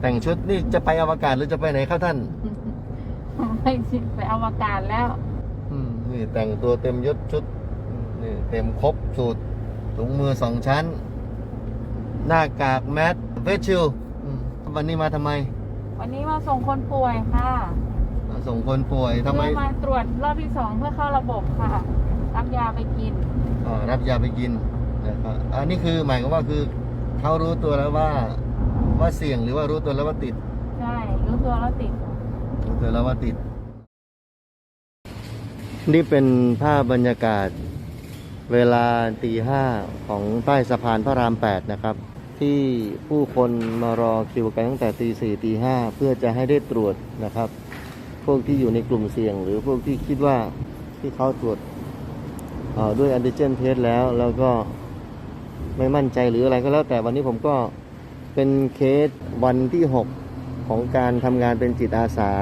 แต่งชุดนี่จะไปอวกาศหรือจะไปไหนครับท่าน ไม่สิไปอวกาศแล้ว อืมนี่แต่งตัวเต็มยศชุดนี่เต็มครบสูตรถุงมือสองชั้น หน้ากากแมสเฟสชิลอืมวันนี้มาทำไม วันนี้มาส่งคนป่วยค่ะมาส่งคนป่วยทำไมเพื่อมาตรวจรอบที่สองเพื่อเข้าระบบค่ะ รับยาไปกินอ่ารับยาไปกินนะครับอันนี้คือหมายความว่าคือเขารู้ตัวแล้วว่า ว่าเสี่ยงหรือว่ารู้ตัวแล้วว่าติด ใช่ รู้ตัวแล้วติด รู้ตัวแล้วว่าติด นี่เป็นภาพบรรยากาศ เวลาตีห้าของใต้สะพานพระรามแปดนะครับ ที่ผู้คนมารอคิวกันตั้งแต่ตีสี่ตีห้าเพื่อจะให้ได้ตรวจนะครับ พวกที่อยู่ในกลุ่มเสี่ยง หรือพวกที่คิดว่าที่เขาตรวจเอ่อด้วยแอนติเจนเทสแล้วแล้วก็ไม่มั่นใจหรืออะไรก็แล้วแต่วันนี้ผมก็ เป็นเคสวันที่ 6 ของการทำงานเป็นจิตอาสา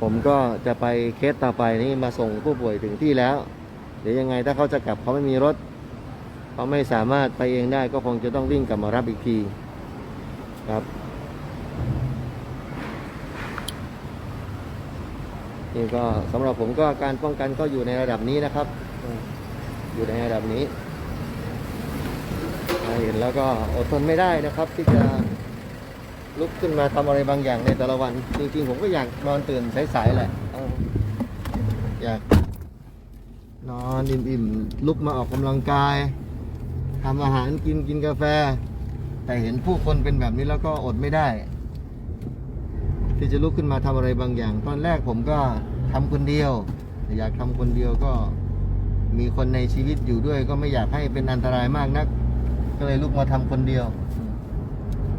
ผมก็จะไปเคสต่อไปนี่มาส่งผู้ป่วยถึงที่แล้ว เดี๋ยวยังไงถ้าเขาจะกลับเขาไม่มีรถเขาไม่สามารถไปเองได้ก็คงจะต้องวิ่งกลับมารับอีกทีครับนี่ก็สำหรับผมก็การป้องกันก็อยู่ในระดับนี้นะครับ อยู่ในระดับนี้ เห็นแล้วก็อดทนไม่ได้นะครับ ที่จะลุกขึ้นมาทำอะไรบางอย่างในแต่ละวัน จริงๆผมก็อยากนอนตื่นสายๆแหละอยากนอนอิ่มๆลุกมาออกกำลังกายทำอาหารกินกินกาแฟ แต่เห็นผู้คนเป็นแบบนี้แล้วก็อดไม่ได้ ที่จะลุกขึ้นมาทำอะไรบางอย่าง ตอนแรกผมก็ทำคนเดียว อยากทำคนเดียวก็มีคนในชีวิตอยู่ด้วย ก็ไม่อยากให้เป็นอันตรายมากนัก ก็เลยลุกมาทำคนเดียว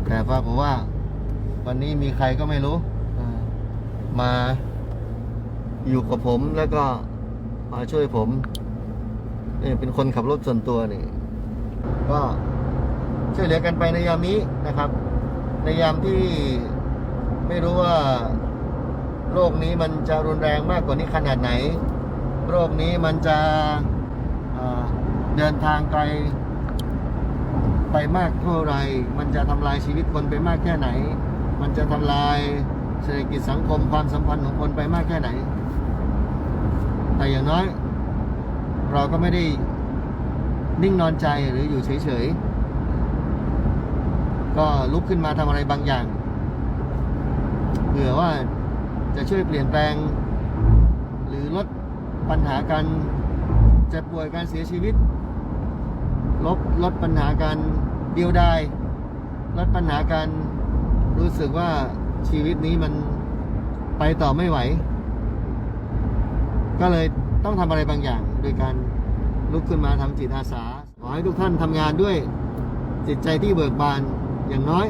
แต่ปรากฏว่า วันนี้มีใครก็ไม่รู้อ่ามาอยู่กับผมแล้วก็มาช่วยผมนี่เป็นคนขับรถส่วนตัวนี่ ก็ช่วยเหลือกันไปในยามนี้นะครับ ในยามที่ไม่รู้ว่าโรคนี้มันจะรุนแรงมากกว่านี้ขนาดไหน โรคนี้มันจะเอ่อเดินทางไกล ไปมากเท่าไร มันจะทำลายชีวิตคนไปมากแค่ไหน มันจะทำลายเศรษฐกิจสังคมความสัมพันธ์ของคนไปมากแค่ไหน แต่อย่างน้อย เราก็ไม่ได้นิ่งนอนใจหรืออยู่เฉยๆ ก็ลุกขึ้นมาทำอะไรบางอย่าง เผื่อว่าจะช่วยเปลี่ยนแปลง หรือลดปัญหาการเจ็บป่วยการเสียชีวิต ลดลดปัญหาการเดียวดายลดปัญหาการรู้สึกว่าชีวิตนี้มันไปต่อไม่ไหว ก็เลยต้องทำอะไรบางอย่าง โดยการลุกขึ้นมาทำจิตอาสา ขอให้ทุกท่านทำงานด้วยจิตใจที่เบิกบานอย่างน้อย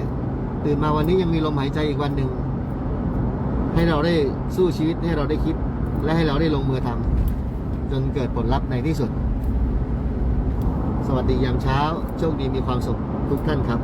ตื่นมาวันนี้ยังมีลมหายใจอีกวันหนึ่ง ให้เราได้สู้ชีวิตให้เราได้คิด และให้เราได้ลงมือทำจนเกิดผลลัพธ์ในที่สุด สวัสดียามเช้า โชคดีมีความสุขทุกท่านครับ